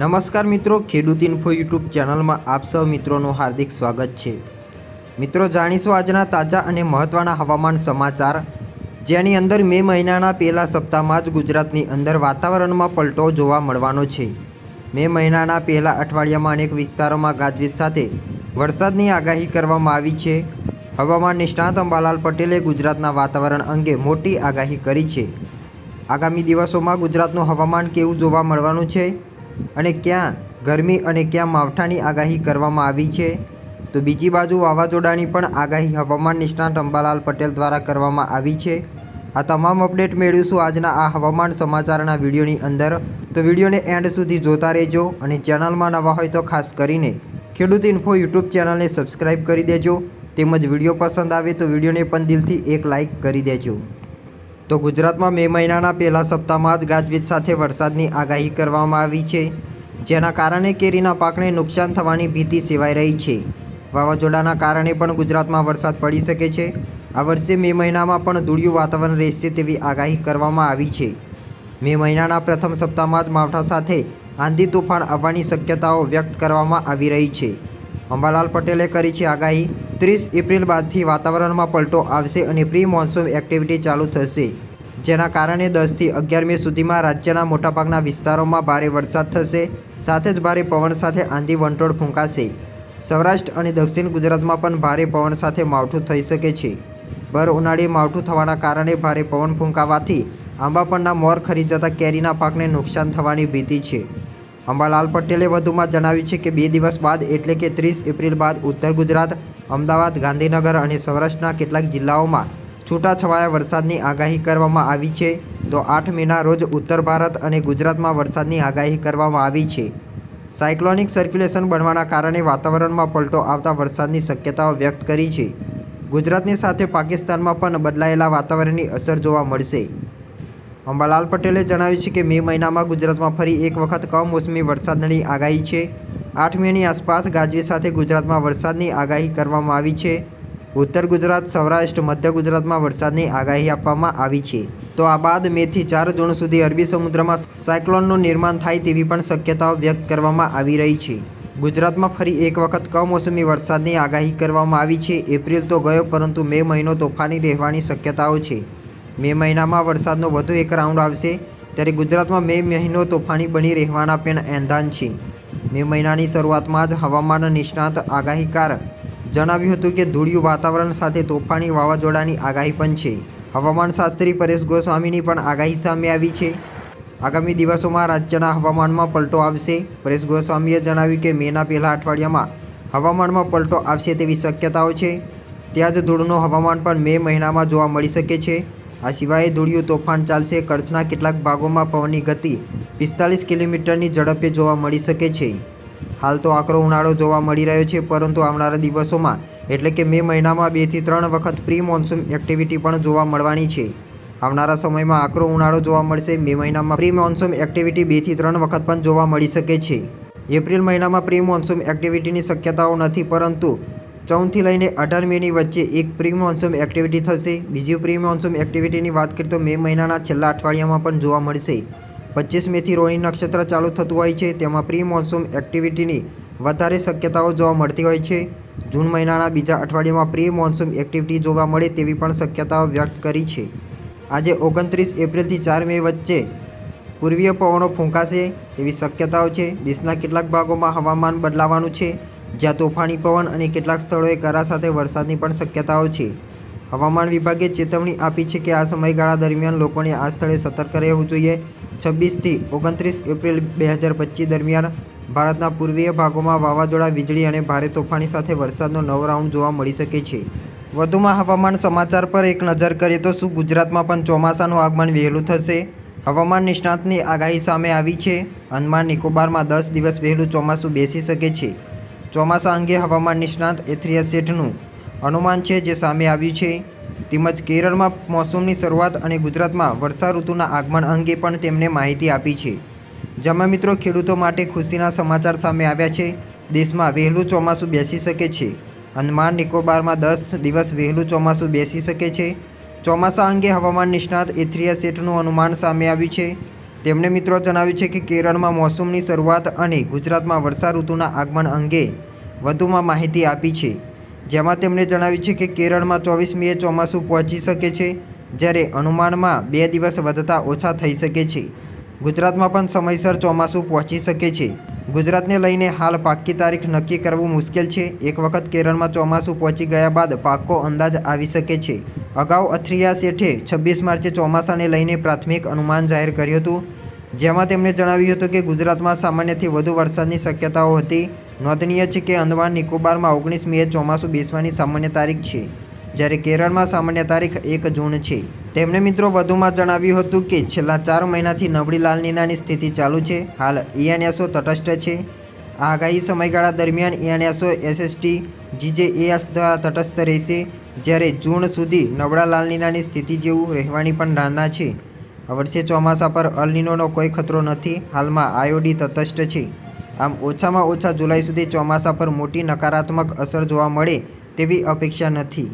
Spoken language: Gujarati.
નમસ્કાર મિત્રો, ખેડૂત ઇન્ફો યુટ્યુબ ચેનલમાં આપ સૌ મિત્રોનું હાર્દિક સ્વાગત છે. મિત્રો, જાણીશું આજના તાજા અને મહત્ત્વના હવામાન સમાચાર. જેની અંદર મે મહિનાના પહેલા સપ્તાહમાં જ ગુજરાતની અંદર વાતાવરણમાં પલટો જોવા મળવાનો છે. મે મહિનાના પહેલા અઠવાડિયામાં અનેક વિસ્તારોમાં ગાજવીજ સાથે વરસાદની આગાહી કરવામાં આવી છે. હવામાન નિષ્ણાત અંબાલાલ પટેલે ગુજરાતના વાતાવરણ અંગે મોટી આગાહી કરી છે. આગામી દિવસોમાં ગુજરાતનું હવામાન કેવું જોવા મળવાનું છે? અને ક્યાં ગરમી અને ક્યાં માવઠાની આગાહી કરવામાં આવી છે? તો બીજી બાજુ વાવાઝોડાની પણ આગાહી હવામાન નિષ્ણાત અંબાલાલ પટેલ દ્વારા કરવામાં આવી છે. આ તમામ અપડેટ મેળવીશું આજના આ હવામાન સમાચારના વિડીયોની અંદર. તો વિડીયોને એન્ડ સુધી જોતા રહેજો અને ચેનલમાં નવા હોય તો ખાસ કરીને ખેડૂત ઇન્ફો યુટ્યુબ ચેનલને સબસ્ક્રાઈબ કરી દેજો. તેમજ વીડિયો પસંદ આવે તો વિડીયોને પણ દિલથી એક લાઇક કરી દેજો. તો ગુજરાતમાં મે મહિનાના પહેલા સપ્તાહમાં જ ગાજવીજ સાથે વરસાદની આગાહી કરવામાં આવી છે, જેના કારણે કેરીના પાકને નુકસાન થવાની ભીતિ સેવાઈ રહી છે. વાવાઝોડાના કારણે પણ ગુજરાતમાં વરસાદ પડી શકે છે. આ વર્ષે મે મહિનામાં પણ ધૂળિયું વાતાવરણ રહેશે તેવી આગાહી કરવામાં આવી છે. મે મહિનાના પ્રથમ સપ્તાહમાં જ માવઠા સાથે આંધી તોફાન આવવાની શક્યતાઓ વ્યક્ત કરવામાં આવી રહી છે. અંબાલાલ પટેલે કરી છે આગાહી, ત્રીસ એપ્રિલ બાદથી વાતાવરણમાં પલટો આવશે અને પ્રી મોન્સૂન એક્ટિવિટી ચાલુ થશે. જેના કારણે દસથી અગિયાર મે સુધીમાં રાજ્યના મોટાભાગના વિસ્તારોમાં ભારે વરસાદ થશે. સાથે જ ભારે પવન સાથે આંધી વંટોળ ફૂંકાશે. સૌરાષ્ટ્ર અને દક્ષિણ ગુજરાતમાં પણ ભારે પવન સાથે માવઠું થઈ શકે છે. ભર ઉનાળે માવઠું થવાના કારણે ભારે પવન ફૂંકાવાથી આંબાપણના મોર ખરી જતા કેરીના પાકને નુકસાન થવાની ભીતિ છે. અંબાલાલ પટેલે વધુમાં જણાવ્યું છે કે બે દિવસ બાદ એટલે કે ત્રીસ એપ્રિલ બાદ ઉત્તર ગુજરાત, અમદાવાદ, ગાંધીનગર અને સૌરાષ્ટ્રના કેટલાક જિલ્લાઓમાં છૂટાછવાયા વરસાદની આગાહી કરવામાં આવી છે. તો આઠ મેના રોજ ઉત્તર ભારત અને ગુજરાતમાં વરસાદની આગાહી કરવામાં આવી છે. સાયક્લોનિક સર્ક્યુલેશન બનવાના કારણે વાતાવરણમાં પલટો આવતા વરસાદની શક્યતાઓ વ્યક્ત કરી છે. ગુજરાતની સાથે પાકિસ્તાનમાં પણ બદલાયેલા વાતાવરણની અસર જોવા મળશે. અંબાલાલ પટેલે જણાવ્યું છે કે મે મહિનામાં ગુજરાતમાં ફરી એક વખત કમોસમી વરસાદની આગાહી છે. આઠ મેની આસપાસ ગાજવી સાથે ગુજરાતમાં વરસાદની આગાહી કરવામાં આવી છે. ઉત્તર ગુજરાત, સૌરાષ્ટ્ર, મધ્ય ગુજરાતમાં વરસાદની આગાહી આપવામાં આવી છે. તો આ બાદ મેથી ચાર જૂન સુધી અરબી સમુદ્રમાં સાયક્લોનનું નિર્માણ થાય તેવી પણ શક્યતાઓ વ્યક્ત કરવામાં આવી રહી છે. ગુજરાતમાં ફરી એક વખત કમોસમી વરસાદની આગાહી કરવામાં આવી છે. એપ્રિલ તો ગયો, પરંતુ મે મહિનો તોફાની રહેવાની શક્યતાઓ છે. મે મહિનામાં વરસાદનો વધુ એક રાઉન્ડ આવશે, ત્યારે ગુજરાતમાં મે મહિનો તોફાની બની રહેવાના પણ એંધાન છે. મે મહિનાની શરૂઆતમાં જ હવામાન નિષ્ણાત આગાહીકાર જણાવ્યું હતું કે ધૂળિયું વાતાવરણ સાથે તોફાની વાવાઝોડાની આગાહી પણ છે. હવામાનશાસ્ત્રી પરેશ ગોસ્વામીની પણ આગાહી સામે આવી છે. આગામી દિવસોમાં રાજ્યના હવામાનમાં પલટો આવશે. પરેશ ગોસ્વામીએ જણાવ્યું કે મેના પહેલા અઠવાડિયામાં હવામાનમાં પલટો આવશે તેવી શક્યતાઓ છે. ત્યાં જ ધૂળનું હવામાન પણ મે મહિનામાં જોવા મળી શકે છે. આ સિવાય ધૂળિયું તોફાન ચાલશે. કચ્છના કેટલાક ભાગોમાં પવનની ગતિ પિસ્તાલીસ કિલોમીટરની ઝડપે જોવા મળી શકે છે. હાલ તો આકરો ઉનાળો જોવા મળી રહ્યો છે, પરંતુ આવનારા દિવસોમાં, એટલે કે મે મહિનામાં બેથી ત્રણ વખત પ્રી મોન્સૂન એક્ટિવિટી પણ જોવા મળવાની છે. આવનારા સમયમાં આકરો ઉનાળો જોવા મળશે, મે મહિનામાં પ્રી મોન્સૂન એક્ટિવિટી બેથી ત્રણ વખત પણ જોવા મળી શકે છે. એપ્રિલ મહિનામાં પ્રી મોન્સૂન એક્ટિવિટીની શક્યતાઓ નથી, પરંતુ ચૌદથી લઈને અઢાર મેની વચ્ચે એક પ્રી મોન્સૂન એક્ટિવિટી થશે. બીજી પ્રી મોન્સૂન એક્ટિવિટીની વાત કરીએ તો મે મહિનાના છેલ્લા અઠવાડિયામાં પણ જોવા મળશે. પચીસ મેથી રોહિણી નક્ષત્ર ચાલુ થતું હોય છે. તેમાં પ્રી મોન્સૂન એક્ટિવિટીની વધારે શક્યતાઓ જોવા મળતી હોય છે. જૂન મહિનાના બીજા અઠવાડિયામાં પ્રી મોન્સૂન એક્ટિવિટી જોવા મળે તેવી પણ શક્યતાઓ વ્યક્ત કરી છે. આજે ઓગણત્રીસ એપ્રિલથી ચાર મે વચ્ચે પૂર્વીય પવનો ફૂંકાશે તેવી શક્યતાઓ છે. દેશના કેટલાક ભાગોમાં હવામાન બદલાવાનું છે. જ્યાં તોફાની પવન અને કેટલાક સ્થળોએ કરા સાથે વરસાદની પણ શક્યતાઓ છે. હવામાન વિભાગે ચેતવણી આપી છે કે આ સમયગાળા દરમિયાન લોકોને આ સ્થળે સતર્ક રહેવું જોઈએ. છવ્વીસથી ઓગણત્રીસ એપ્રિલ બે હજાર પચીસ દરમિયાન ભારતના પૂર્વીય ભાગોમાં વાવાઝોડા, વીજળી અને ભારે તોફાની સાથે વરસાદનો નવો રાઉન્ડ જોવા મળી શકે છે. વધુમાં હવામાન સમાચાર પર એક નજર કરીએ તો શું ગુજરાતમાં પણ ચોમાસાનું આગમન વહેલું થશે? હવામાન નિષ્ણાતની આગાહી સામે આવી છે. અંદમાન નિકોબારમાં દસ દિવસ વહેલું ચોમાસું બેસી શકે છે. ચોમાસા અંગે હવામાન નિષ્ણાત એથ્રિયા શેઠનું અનુમાન છે જે સામે આવ્યું છે. તેમજ કેરળમાં મોસમની શરૂઆત અને ગુજરાતમાં વર્ષા ઋતુના આગમન અંગે પણ તેમણે માહિતી આપી છે. જેમાં મિત્રો, ખેડૂતો માટે ખુશીના સમાચાર સામે આવ્યા છે. દેશમાં વહેલું ચોમાસું બેસી શકે છે. અંદમાન નિકોબારમાં દસ દિવસ વહેલું ચોમાસું બેસી શકે છે. ચોમાસા અંગે હવામાન નિષ્ણાત એથ્રિયા શેઠનું અનુમાન સામે આવ્યું છે. તેમણે મિત્રો જણાવ્યું છે કે કેરળમાં મોસમની શરૂઆત અને ગુજરાતમાં વર્ષા ઋતુના આગમન અંગે વધુમાં માહિતી આપી છે. જેમાં તેમણે જણાવ્યું છે કે કેરળમાં ચોવીસ મે ચોમાસું પહોંચી શકે છે, જ્યારે અનુમાનમાં બે દિવસ વધતા ઓછા થઈ શકે છે. ગુજરાતમાં પણ સમયસર ચોમાસું પહોંચી શકે છે. ગુજરાતને લઈને હાલ પાક્કી તારીખ નક્કી કરવું મુશ્કેલ છે. એક વખત કેરળમાં ચોમાસું પહોંચી ગયા બાદ પાક્કો અંદાજ આવી શકે છે. અગાઉ અથિયા શેઠે છવ્વીસ માર્ચે ચોમાસાને લઈને પ્રાથમિક અનુમાન જાહેર કર્યું હતું, જેમાં તેમણે જણાવ્યું હતું કે ગુજરાતમાં સામાન્યથી વધુ વરસાદની શક્યતાઓ હતી. નોંધનીય છે કે અંદમાન નિકોબારમાં ઓગણીસ મે ચોમાસું બેસવાની સામાન્ય તારીખ છે, જ્યારે કેરળમાં સામાન્ય તારીખ એક જૂન છે. તેમણે મિત્રો વધુમાં જણાવ્યું હતું કે છેલ્લા ચાર મહિનાથી નબળી લાલ નીનાની સ્થિતિ ચાલુ છે. હાલ ઈએનએસઓ તટસ્થ છે. આગાહી સમયગાળા દરમિયાન ઇયાન્યાસો એસએસટી જીજેએસ દ્વારા તટસ્થ રહેશે, જ્યારે જૂન સુધી નબળા લાલ નીનાની સ્થિતિ જેવું રહેવાની પણ ધારણા છે. આ વર્ષે ચોમાસા પર અલનીનોનો કોઈ ખતરો નથી. હાલમાં આયોડી તટસ્થ છે. આમ ઓછામાં ઓછા જુલાઈ સુધી ચોમાસા પર મોટી નકારાત્મક અસર જોવા મળે તેવી અપેક્ષા નથી.